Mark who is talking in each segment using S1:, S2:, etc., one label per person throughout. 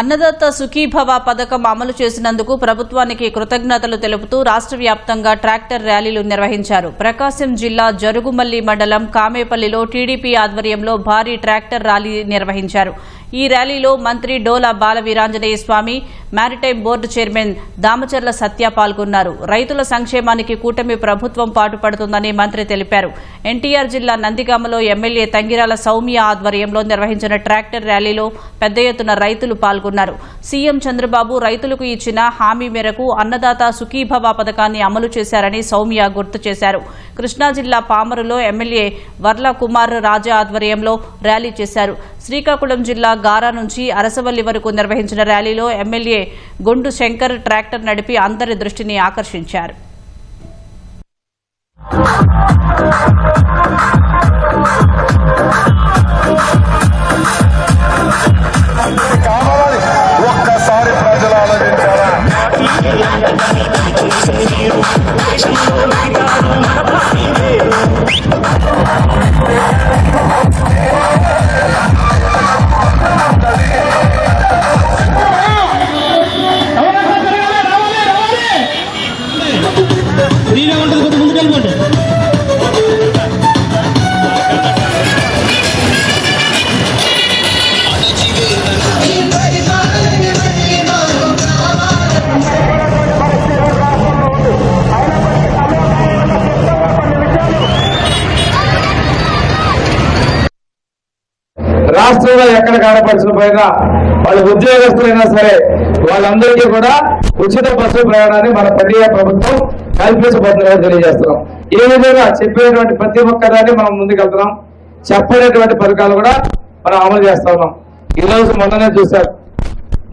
S1: అన్నదాత సుఖీభవ పథకం అమలు చేసినందుకు ప్రభుత్వానికి కృతజ్ఞతలు తెలుపుతూ రాష్ట్ర వ్యాప్తంగా ట్రాక్టర్ ర్యాలీలు నిర్వహించారు. ప్రకాశం జిల్లా జరుగుమల్లి మండలం కామేపల్లిలో టీడీపీ ఆధ్వర్యంలో భారీ ట్రాక్టర్ ర్యాలీ నిర్వహించారు. ఈ ర్యాలీలో మంత్రి Dola Balaveeranjaneya Swamy maritime board chairman Damacharla Satya పాల్గొన్నారు. రైతుల సంక్షేమానికి కూటమి ప్రభుత్వం పాటుపడుతుందని మంత్రి తెలిపారు. ఎన్టీఆర్ జిల్లా నందిగామలో ఎమ్మెల్యే తంగిరాల సౌమ్య ఆధ్వర్యంలో నిర్వహించిన ట్రాక్టర్ ర్యాలీలో పెద్ద ఎత్తున రైతులు పాల్గొన్నారు. సీఎం చంద్రబాబు రైతులకు ఇచ్చిన హామీ మేరకు అన్నదాత సుఖీభవ పథకాన్ని అమలు చేశారని సౌమ్య గుర్తు చేశారు. కృష్ణా జిల్లా పామరులో ఎమ్మెల్యే వర్ల కుమార్ రాజా ఆధ్వర్యంలో ర్యాలీ చేశారు. శ్రీకాకుళం జిల్లా గారా నుంచి అరసవల్లి వరకు నిర్వహించిన ర్యాలీలో ఎమ్మెల్యే గొండు శంకర్ ట్రాక్టర్ నడిపి అందరి దృష్టిని ఆకర్షించారు.
S2: ఫ్రీగా ఉంటుంది కొంచెం ముందుకెళ్ళిపోండి
S3: రాష్ట్రంలో ఎక్కడ కనపరిచిన పోయినా వాళ్ళ ఉద్యోగస్తులైనా సరే వాళ్ళందరికీ కూడా ఉచిత బస్సు ప్రయాణాన్ని మన పెద్దయ్య ప్రభుత్వం కల్పించబోతుందని తెలియజేస్తున్నాం. ఏ విధంగా చెప్పేటువంటి ప్రతి ఒక్కదాన్ని మనం ముందుకెళ్తున్నాం. చెప్పలేటువంటి పథకాలు కూడా మనం అమలు చేస్తా ఉన్నాం. ఈ రోజు మొన్ననే చూశారు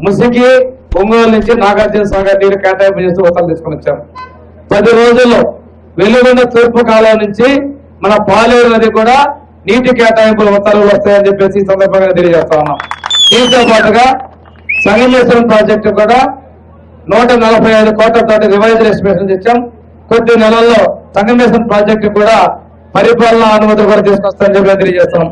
S3: ముసికి ఒంగోలు నుంచి నాగార్జున సాగర్ నీరు కేటాయింపు చేస్తూ ఉత్తర్వులు తీసుకుని వచ్చాం. పది రోజుల్లో వెలుగున్న తూర్పు కాలం నుంచి మన పాలేరు నది కూడా నీటి కేటాయింపుల ఉత్తర్వులు వస్తాయని చెప్పేసి ఈ సందర్భంగా తెలియజేస్తా ఉన్నాం. దీంతో పాటుగా సంగమేశ్వరం ప్రాజెక్టు కూడా నూట నలభై ఐదు కోట్లతో రివైజ్ ఎస్టిమేషన్ తెచ్చాం కొద్ది నెలల్లో సంగమేశ్వరం ప్రాజెక్టు కూడా పరిపాలనా అనుమతులు కూడా తీసుకొస్తామని చెప్పి తెలియజేస్తాం